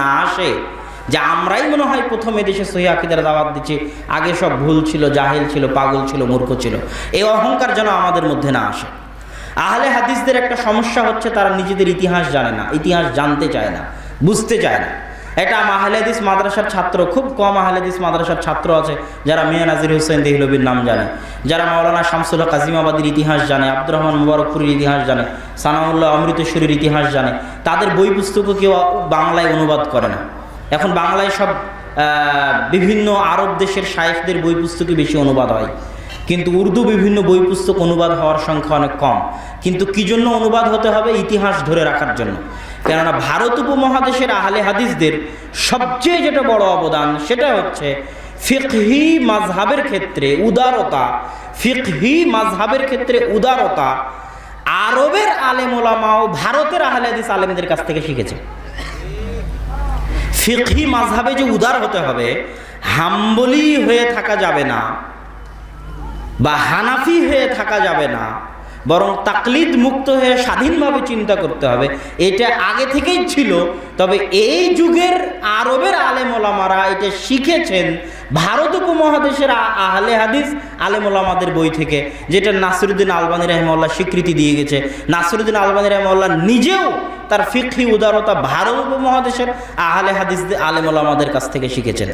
না আসে, যে আমরাই মনে হয় প্রথম দেশে সহি আকিদার দাওয়াত দিচ্ছি, আগে সব ভুল ছিল, জাহেল ছিল, পাগল ছিল, মূর্খ ছিল। এই অহংকার যেন আমাদের মধ্যে না আসে। আহলে হাদিসদের একটা সমস্যা হচ্ছে, তারা নিজেদের ইতিহাস জানে না, ইতিহাস জানতে চায় না, বুঝতে চায় না। এটা মাহলেদিস মাদ্রাসার ছাত্র, খুব কম আহলেদিস মাদ্রাসার ছাত্র আছে, যারা মিয়া নাজির হোসেন দেহলবির নাম জানে। যারা মাওলানা শামসুল কাজিমাবাদের ইতিহাস জানে, আব্দুর রহমান মুবারকপুরের ইতিহাস জানে, সানাউল্লাহ অমৃতেশ্বরীর ইতিহাস জানে, তাদের বই পুস্তকও কেউ বাংলায় অনুবাদ করে না। এখন বাংলায় সব বিভিন্ন আরব দেশের শায়েখদের বই পুস্তকে বেশি অনুবাদ হয়। কিন্তু উর্দু বিভিন্ন বই পুস্তক অনুবাদ হওয়ার সংখ্যা অনেক কম। কিন্তু কি জন্য অনুবাদ হতে হবে? ইতিহাস ধরে রাখার জন্য। কেননা ভারত উপমহাদেশের আহলে হাদিসদের সবচেয়ে যেটা বড় অবদান সেটা হচ্ছে ফিকহি মাঝহাবের ক্ষেত্রে উদারতা, ফিকহি মাঝহাবের ক্ষেত্রে উদারতা আরবের আলেম ওলামাও ভারতের আহলে হাদিস আলেমদের কাছ থেকে শিখেছে। ফিকহি মাঝহাবে যে উদার হতে হবে, হাম্বলি হয়ে থাকা যাবে না বা হানাফি হয়ে থাকা যাবে না। বরং তাকলিদ মুক্ত হয়ে স্বাধীনভাবে চিন্তা করতে হবে। এটা আগে থেকেই ছিল, তবে এই যুগের আরবের আলেম ওলামারা এটা শিখেছেন ভারত উপমহাদেশের আহলে হাদিস আলেম ওলামাদের বই থেকে, যেটা নাসিরুদ্দিন আলবানী রহমাল্লাহ স্বীকৃতি দিয়ে গেছে। নাসিরুদ্দিন আলবানী রহমাল্লাহ নিজেও তার ফিকহি উদারতা ভারত উপমহাদেশের আহলে হাদিস আলেম ওলামাদের কাছ থেকে শিখেছেন।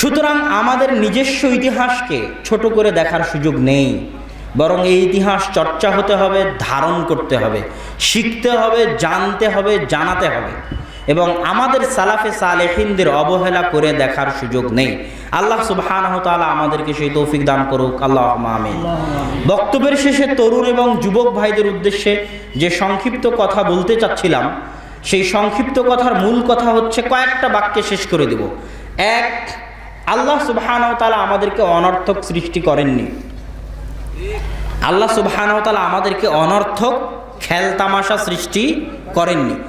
সুতরাং আমাদের নিজস্ব ইতিহাসকে ছোট করে দেখার সুযোগ নেই। বরং এই ইতিহাস চর্চা হতে হবে, ধারণ করতে হবে, শিখতে হবে, জানতে হবে, জানাতে হবে। এবং আমাদের সালাফে সালেহিনদের অবহেলা করে দেখার সুযোগ নেই। আল্লাহ সুবহানাহু তাআলা আমাদেরকে সেই তৌফিক দান করুক। আল্লাহ আমিন। বক্তব্যের শেষে তরুণ এবং যুবক ভাইদের উদ্দেশ্যে যে সংক্ষিপ্ত কথা বলতে চাচ্ছিলাম, সেই সংক্ষিপ্ত কথার মূল কথা হচ্ছে কয়েকটা বাক্যে শেষ করে দেব। এক, আল্লাহ সুবহানাহু তাআলা আমাদেরকে অনর্থক সৃষ্টি করেননি। আল্লাহ সুবহানাহু তাআলা আমাদেরকে অনর্থক খেলতামাশা সৃষ্টি করেননি।